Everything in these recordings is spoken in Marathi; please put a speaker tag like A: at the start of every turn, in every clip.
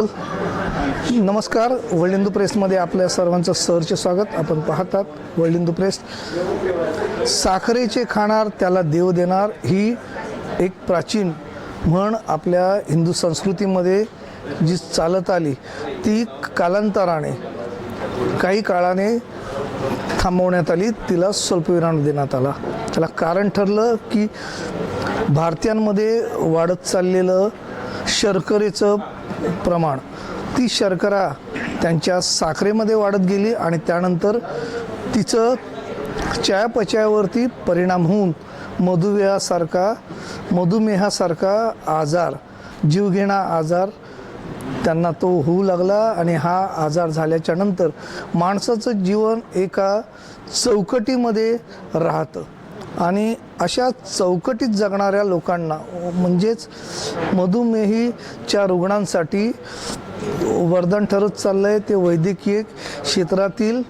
A: नमस्कार वर्ल्ड प्रेसमध्ये आपल्या सर्वांचं सरचे स्वागत. आपण पाहतात वर्ल्ड प्रेस. साखरेचे खाणार त्याला देव देणार ही एक प्राचीन म्हण आपल्या हिंदू संस्कृतीमध्ये जी चालत आली ती कालांतराने काही काळाने थांबवण्यात आली तिला स्वल्पविराम देण्यात आला. त्याला कारण ठरलं की भारतीयांमध्ये वाढत चाललेलं शर्करेचं प्रमाण. ती शर्करा त्यांच्या साखरेमध्ये वाढत गेली आणि त्यानंतर तिचं चयापचयावरती परिणाम होऊन मधुमेहासारखा मधुमेहासारखा आजार जीवघेणा आजार त्यांना तो होऊ लागला आणि हा आजार झाल्याच्यानंतर माणसाचं जीवन एका चौकटीमध्ये राहतं. आणि अशा चौकटीत जगणाऱ्या लोकांना म्हणजेच मधुमेहीच्या रुग्णांसाठी वरदान ठरत चाललं आहे ते वैद्यकीय क्षेत्रातील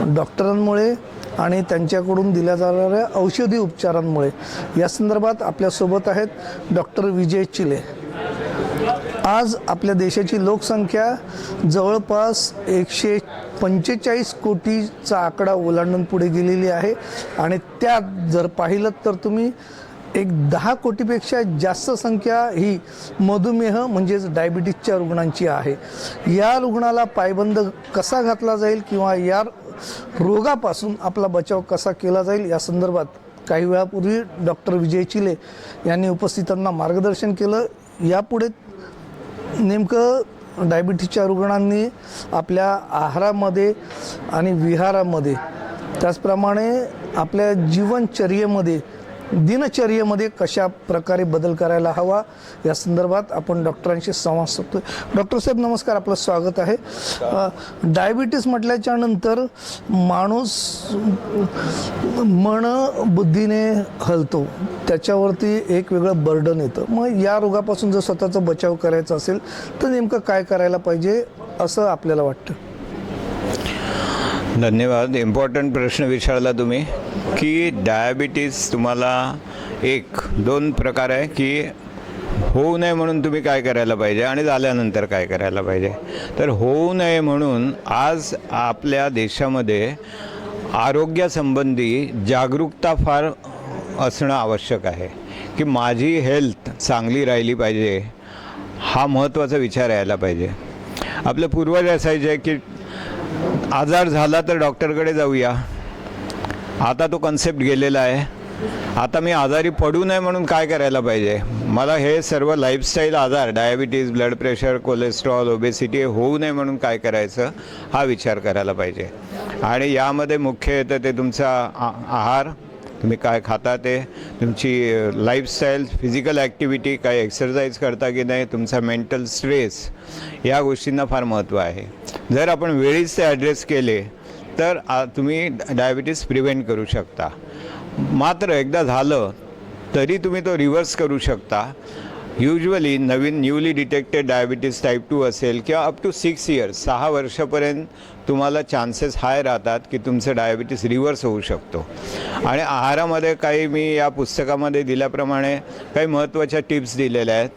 A: डॉक्टरांमुळे आणि त्यांच्याकडून दिल्या जाणाऱ्या औषधी उपचारांमुळे. या संदर्भात आपल्यासोबत आहेत डॉक्टर विजय चिले. आज आपल्या देशाची लोकसंख्या जवळपास एकशे पंचेचाळीस कोटीचा आकडा ओलांडून पुढे गेलेली आहे. आणि त्यात जर पाहिलं तर तुम्ही एक दहा कोटीपेक्षा जास्त संख्या ही मधुमेह म्हणजेच डायबिटीसच्या रुग्णांची आहे. या रुग्णाला पायबंद कसा घातला जाईल किंवा या रोगापासून आपला बचाव कसा केला जाईल या संदर्भात काही वेळापूर्वी डॉक्टर विजय चिले यांनी उपस्थितांना मार्गदर्शन केलं. यापुढे नेमकं डायबिटीसच्या रुग्णांनी आपल्या आहारामध्ये आणि विहारामध्ये त्याचप्रमाणे आपल्या जीवनचर्येमध्ये दिनचर्येमध्ये कशा प्रकारे बदल करायला हवा या संदर्भात आपण डॉक्टरांशी संवाद साधतोय. डॉक्टर साहेब नमस्कार. आपलं स्वागत आहे. डायबिटीस म्हटल्याच्या नंतर माणूस मन बुद्धीने हलतो. त्याच्यावरती एक वेगळं बर्डन येतं. मग या रोगापासून जर स्वतःचा बचाव करायचा असेल तर नेमकं काय करायला पाहिजे असं आपल्याला वाटतं?
B: धन्यवाद. इम्पॉर्टंट प्रश्न विचारला तुम्ही. की डायबिटीस तुम्हाला एक दोन प्रकार आहे की होऊ नये म्हणून तुम्ही काय करायला पाहिजे आणि झाल्यानंतर काय करायला पाहिजे. तर होऊ नये म्हणून आज आपल्या देशामध्ये आरोग्यासंबंधी जागरूकता फार असणं आवश्यक आहे की माझी हेल्थ चांगली राहिली पाहिजे हा महत्त्वाचा विचार यायला पाहिजे. आपलं पूर्वज असायचे की आजार झाला तर डॉक्टरकडे जाऊया. आता तो कन्सेप्ट गेलेला आहे. आता मी आजारी पडू नये म्हणून काय करायला पाहिजे? मला हे सर्व लाईफस्टाईल आजार diabetes blood pressure cholesterol obesity होऊ नये म्हणून काय करायचं? हा विचार करायला पाहिजे. आणि यामध्ये मुख्य येतं ते तुमचा आ- आहार. तुम्ही काय खाता ते? तुमची लाईफस्टाईल फिजिकल ॲक्टिव्हिटी काय एक्सरसाइज करता की नाही? तुमचा मेंटल स्ट्रेस या गोष्टींना फार महत्त्व आहे. जर आपण वेळीच ते ॲड्रेस केले तर तुम्ही डायबिटीस प्रिव्हेंट करू शकता. मात्र एकदा झालं तरी तुम्ही तो रिव्हर्स करू शकता. युजली नवीन newly detected diabetes type two असेल किंवा अप टू सिक्स इयर्स सहा वर्षापर्यंत तुम्हाला चान्सेस हाय राहतात की तुमचं डायबिटीस रिव्हर्स होऊ शकतो. आणि आहारामध्ये काही मी या पुस्तकामध्ये दिल्याप्रमाणे काही महत्त्वाच्या टिप्स दिलेल्या आहेत.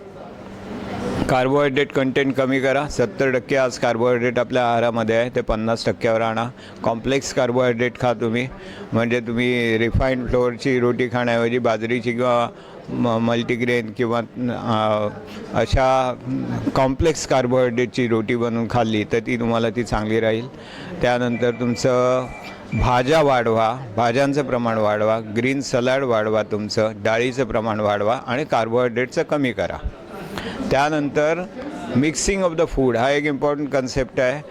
B: कार्बोहायड्रेट कंटेंट कमी करा. सत्तर टक्के आज कार्बोहायड्रेट आपल्या आहारामध्ये आहे. ते पन्नास टक्क्यावर आणा. कॉम्प्लेक्स कार्बोहायड्रेट खा तुम्ही. म्हणजे तुम्ही रिफाईंड फ्लोअरची रोटी खाण्याऐवजी बाजरीची किंवा म मल्टीग्रेन किंवा अशा कॉम्प्लेक्स कार्बोहायड्रेटची रोटी बनवून खाल्ली तर ती तुम्हाला ती चांगली राहील. त्यानंतर तुमचं भाज्या वाढवा. भाज्यांचं प्रमाण वाढवा. ग्रीन सलाड वाढवा तुमचं. डाळीचं प्रमाण वाढवा आणि कार्बोहायड्रेटचं कमी करा. त्यानंतर मिक्सिंग ऑफ द फूड हा एक इम्पॉर्टंट कन्सेप्ट आहे.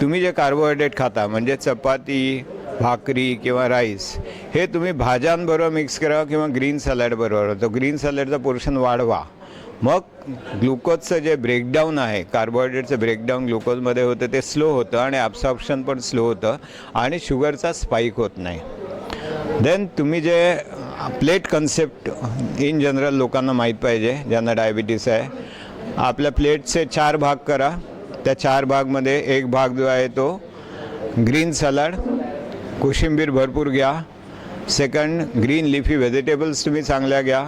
B: तुम्ही जे कार्बोहायड्रेट खाता म्हणजे चपाती भाकरी किंवा राईस हे तुम्ही भाज्यांबरोबर मिक्स करा किंवा ग्रीन सॅलडबरोबर तो ग्रीन सॅलडचा पोर्शन वाढवा. मग ग्लुकोजचं जे ब्रेकडाऊन आहे कार्बोहायड्रेटचं ब्रेकडाऊन ग्लुकोजमध्ये होतं ते स्लो होतं आणि ॲब्सॉप्शन पण स्लो होतं आणि शुगरचा स्पाईक होत नाही. देन तुम्ही जे प्लेट कन्सेप्ट इन जनरल लोकांना माहीत पाहिजे ज्यांना डायबिटीस आहे. आपल्या प्लेटचे चार भाग करा. त्या चार भागमध्ये एक भाग जो आहे तो ग्रीन सलाड कोशिंबीर भरपूर घ्या. सेकंड ग्रीन लिफी व्हेजिटेबल्स तुम्ही चांगल्या घ्या.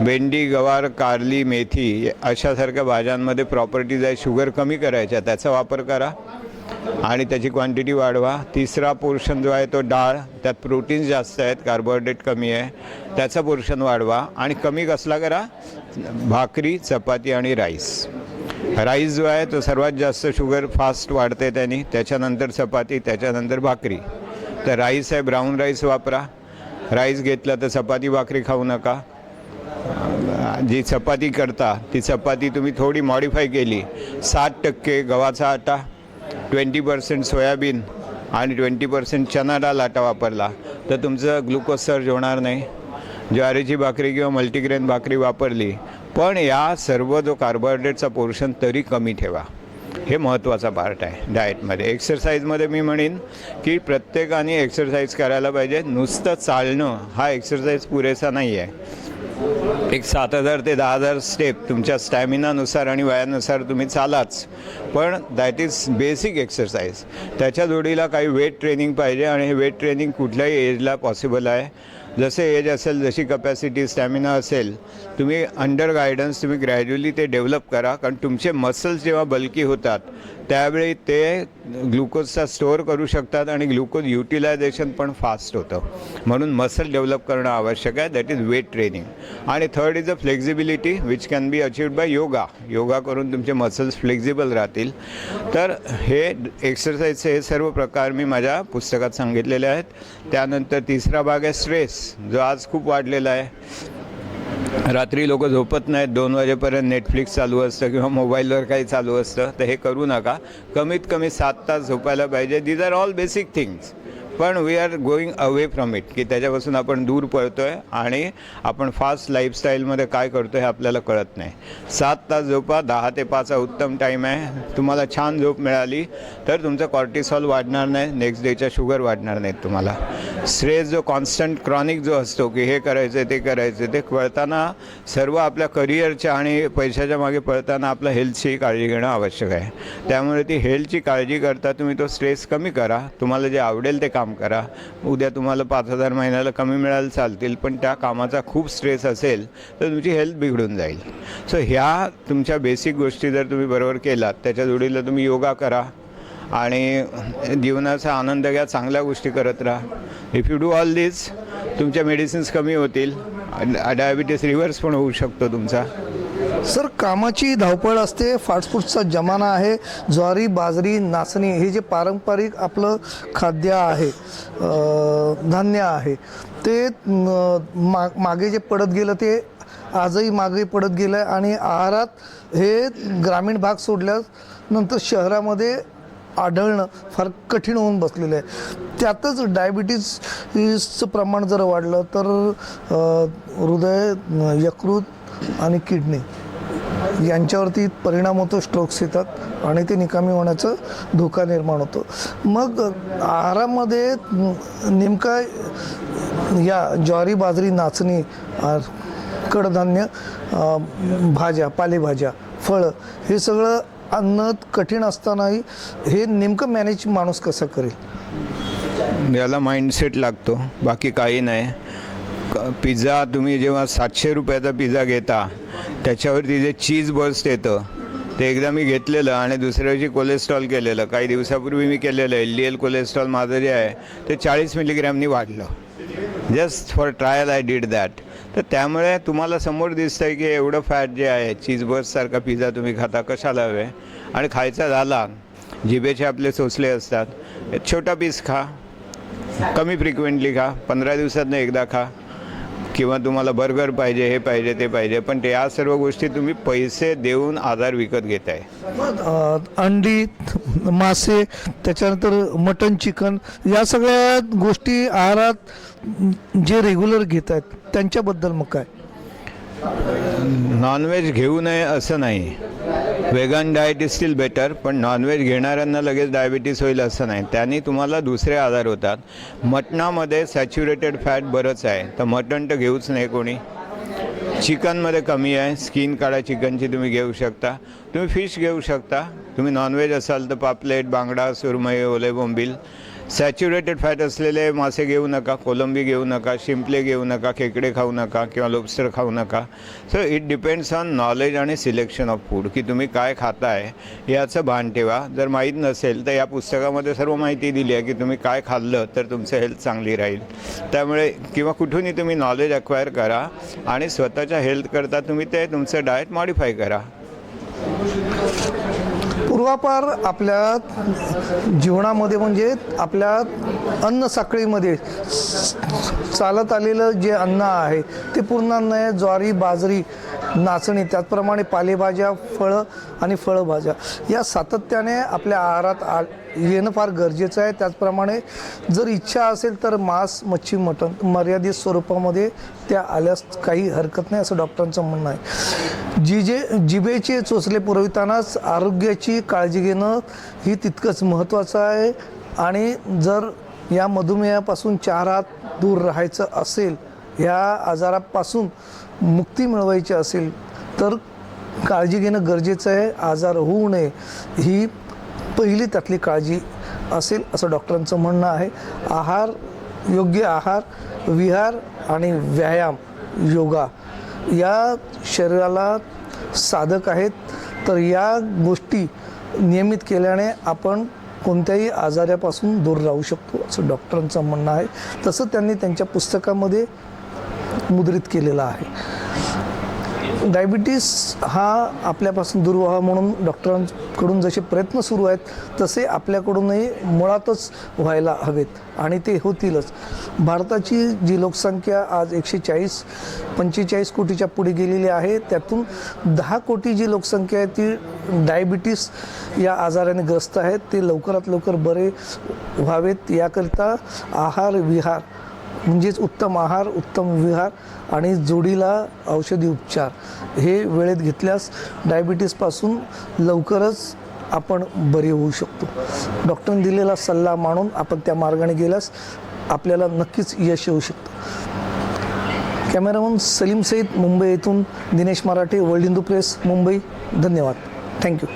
B: भेंडी गवार कारली मेथी अशासारख्या भाज्यांमध्ये प्रॉपर्टीज आहे. शुगर कमी करायच्या त्याचा वापर करा. आणि त्याची क्वांटिटी वाढवा. तिसरा पोर्शन जो आहे तो डाळ त्यात प्रोटीन्स जास्त आहेत कार्बोहायड्रेट कमी आहे. त्याचा पोर्शन वाढवा. आणि कमी कसला करा? भाकरी चपाती आणि राईस राईस जो आहे तो सर्वात जास्त शुगर फास्ट वाढते त्यांनी. त्याच्यानंतर चपाती त्याच्यानंतर भाकरी. तर राईस आहे ब्राऊन राईस वापरा. राईस घेतला तर चपाती भाकरी खाऊ नका. जी चपाती करता ती चपाती तुम्ही थोडी मॉडिफाय केली. सात टक्के गव्हाचा आटा. ट्वेंटी पर्सेंट सोयाबीन आणि ट्वेंटी पर्सेंट चना डाळ आटा वापरला. तर तुमचं ग्लुकोज सर्ज होणार नाही. ज्वारीची भाकरी किंवा मल्टीग्रेन भाकरी वापरली पण या सर्व जो कार्बोहायड्रेटचा पोर्शन तरी कमी ठेवा. हे महत्त्वाचा पार्ट आहे डाएटमध्ये एक्सरसाइजमध्ये मी म्हणेन की प्रत्येकाने एक्सरसाइज करायला पाहिजे. नुसतं चालणं हा एक्सरसाइज पुरेसा नाही आहे एक सात हजार ते दहा हजार स्टेप तुमच्या स्टॅमिनानुसार आणि वयानुसार तुम्ही चालाच. पण दॅट इज बेसिक एक्सरसाइज त्याच्या जोडीला काही वेट ट्रेनिंग पाहिजे आणि हे वेट ट्रेनिंग कुठल्याही एजला पॉसिबल आहे. जसे एज असेल जशी कपॅसिटी स्टॅमिना असेल तुम्ही अंडर गायडन्स तुम्ही ग्रॅज्युअली ते डेव्हलप करा. कारण तुमचे मसल्स जेव्हा बल्की होतात त्यावेळी ते ग्लुकोजचा स्टोअर करू शकतात आणि ग्लुकोज युटिलायझेशन पण फास्ट होतं. म्हणून मसल डेव्हलप करणं आवश्यक आहे. That is weight training. आणि third is a flexibility which can be achieved by yoga. Yoga करून तुमचे मसल्स फ्लेक्झिबल राहतील. तर हे एक्सरसाइजचे हे सर्व प्रकार मी माझ्या पुस्तकात सांगितलेले आहेत. त्यानंतर तिसरा भाग आहे स्ट्रेस जो आज खूप वाढलेला आहे. रात्री लोक झोपत नाहीत. दोन वाजेपर्यंत नेटफ्लिक्स चालू असतं किंवा मोबाईलवर काही चालू असतं. तर हे करू नका. कमीत कमी सात तास झोपायला पाहिजे. These are all basic things पण we are going away from it की त्याच्यापासून आपण दूर पळतो आहे आणि आपण फास्ट लाईफस्टाईलमध्ये काय करतो हे आपल्याला कळत नाही. सात तास झोपा दहा ते पाच हा उत्तम टाईम आहे. तुम्हाला छान झोप मिळाली तर तुमचं कॉर्टिसॉल वाढणार नाही नेक्स्ट डेच्या शुगर वाढणार नाहीत तुम्हाला. स्ट्रेस जो कॉन्स्टंट क्रॉनिक जो असतो की हे करायचं ते करायचं ते कळताना सर्व आपल्या करिअरच्या आणि पैशाच्या मागे पळताना आपल्या हेल्थची काळजी घेणं आवश्यक आहे. त्यामुळे ती हेल्थची काळजी करता तुम्ही तो स्ट्रेस कमी करा. तुम्हाला जे आवडेल ते काम काम करा. उद्या तुम्हाला पाच हजार महिन्याला कमी मिळायला चालतील पण त्या कामाचा खूप स्ट्रेस असेल तर तुमची हेल्थ बिघडून जाईल. सो ह्या तुमच्या बेसिक गोष्टी जर तुम्ही बरोबर केलात त्याच्या जोडीला तुम्ही योगा करा आणि जीवनाचा आनंद घ्या चांगल्या गोष्टी करत राहा. If you do all this तुमच्या मेडिसिन्स कमी होतील. डायबिटीस रिव्हर्स पण होऊ शकतो तुमचा.
A: सर कामाची धावपळ असते फास्टफूडचा जमाना आहे ज्वारी बाजरी नाचणी हे जे पारंपरिक आपलं खाद्य आहे धान्य आहे ते मा मागे जे पडत गेलं ते आजही मागे पडत गेलं आहे आणि आहारात हे ग्रामीण भाग सोडल्यानंतर शहरामध्ये आढळणं फार कठीण होऊन बसलेलं आहे. त्यातच डायबिटीजचं प्रमाण जर वाढलं तर हृदय यकृत आणि किडनी यांच्यावरती परिणाम होतो स्ट्रोक्स येतात आणि ते निकामी होण्याचा धोका निर्माण होतो. मग आहारामध्ये नेमका या ज्वारी बाजरी नाचणी कडधान्य भाज्या पालेभाज्या फळं हे सगळं अन्न कठीण असतानाही हे नेमकं मॅनेज माणूस कसं करेल?
B: याला माइंडसेट लागतो बाकी काही नाही. क- पिझ्झा तुम्ही जेव्हा सातशे रुपयाचा पिझ्झा घेता त्याच्यावरती जे चीज बर्स्ट येतं ते एकदा मी घेतलेलं आणि दुसऱ्या दिवशी कोलेस्ट्रॉल केलेलं. काही दिवसापूर्वी मी केलेलं एल डी एल कोलेस्ट्रॉल माझं जे आहे ते चाळीस मिलीग्रॅमनी वाढलं. Just for trial I did that तर त्यामुळे तुम्हाला समोर दिसतं आहे की एवढं फॅट जे आहे चीजबर्ससारखा पिझ्झा तुम्ही खाता कशाला हवे? आणि खायचा झाला जिभेचे आपले सोसले असतात छोटा पीस खा कमी फ्रिक्वेंटली खा पंधरा दिवसातनं एकदा खा. किंवा तुम्हाला बर्गर पाहिजे हे पाहिजे ते पाहिजे पण ते या सर्व गोष्टी तुम्ही पैसे देऊन आधार विकत घेताय.
A: अ, अंडी मासे त्याच्यानंतर मटन चिकन या सगळ्या गोष्टी आहारात जे रेग्युलर घेत आहेत त्यांच्याबद्दल मग काय?
B: नॉनव्हेज घेऊ नये असं नाही. Vegan diet is still better पण नॉनव्हेज घेणाऱ्यांना लगेच डायबिटीस होईल असं नाही. त्यांनी तुम्हाला दुसरे आजार होतात. मटणामध्ये सॅच्युरेटेड फॅट बरंच आहे. तर मटण तर घेऊच नाही कोणी. चिकनमध्ये कमी आहे. स्किन काढा चिकनची तुम्ही घेऊ शकता. तुम्ही फिश घेऊ शकता. तुम्ही नॉनव्हेज असाल तर पापलेट बांगडा सुरमई ओले बोंबील सॅच्युरेटेड फॅट असलेले मासे घेऊ नका कोलंबी घेऊ नका शिंपले घेऊ नका खेकडे खाऊ नका किंवा लोबस्टर खाऊ नका. So it depends on knowledge आणि सिलेक्शन ऑफ फूड की तुम्ही काय खाताय याचं भान ठेवा. जर माहीत नसेल तर या पुस्तकामध्ये सर्व माहिती दिली आहे की तुम्ही काय खाल्लं तर तुमचं हेल्थ चांगली राहील. त्यामुळे किंवा कुठूनही तुम्ही नॉलेज अक्वायर करा आणि स्वतःच्या हेल्थकरता तुम्ही ते तुमचं डाएट मॉडिफाय करा.
A: पूर्वापार आपल्या जीवनामध्ये म्हणजे आपल्या अन्न साखळीमध्ये चालत आलेलं जे अन्न आहे ते पूर्ण अन्न आहे ज्वारी बाजरी नाचणी त्याचप्रमाणे पालेभाज्या फळं आणि फळभाज्या. या सातत्याने आपल्या आहारात आ येणं फार गरजेचं आहे. त्याचप्रमाणे जर इच्छा असेल तर मांस मच्छी मटण मर्यादित स्वरूपामध्ये त्या आल्यास काही हरकत नाही असं डॉक्टरांचं म्हणणं आहे. जिजे जिभेचे चोचले पुरवितानाच आरोग्याची काळजी घेणं ही तितकंच महत्त्वाचं आहे. आणि जर या मधुमेहापासून चार हात दूर राहायचं असेल ह्या आजारापासून मुक्ती मिळवायची असेल तर काळजी घेणं गरजेचं आहे. आजार होऊ नये ही पहिली त्यातली काळजी असेल असं डॉक्टरांचं म्हणणं आहे. आहार योग्य आहार विहार आणि व्यायाम योगा या शरीराला साधक आहेत. तर या गोष्टी नियमित केल्याने आपण कोणत्याही आजारापासून दूर राहू शकतो असं डॉक्टरांचं म्हणणं आहे. तसं त्यांनी त्यांच्या पुस्तकामध्ये मुद्रित केलेला आहे. डायबिटीस हा आपल्यापासून दूर व्हावा म्हणून डॉक्टरांकडून जसे प्रयत्न सुरू आहेत तसे आपल्याकडूनही मुळातच व्हायला हवेत आणि ते होतीलच. भारताची जी लोकसंख्या आज एकशे चाळीस पंचेचाळीस कोटीच्या पुढे गेलेली आहे त्यातून दहा कोटी जी लोकसंख्या आहे ती डायबिटीस या आजाराने ग्रस्त आहेत. ते लवकरात लवकर बरे व्हावेत. याकरिता आहार विहार म्हणजेच उत्तम आहार उत्तम विहार आणि जोडीला औषधी उपचार. हे वेळेत घेतल्यास डायबिटीसपासून लवकरच आपण बरे होऊ शकतो. डॉक्टरने दिलेला सल्ला मानून आपण त्या मार्गाने गेल्यास आपल्याला नक्कीच यश येऊ शकतं. कॅमेरामन सलीम सईद मुंबई येथून दिनेश मराठे वर्ल्ड हिंदू प्रेस मुंबई. धन्यवाद. Thank you.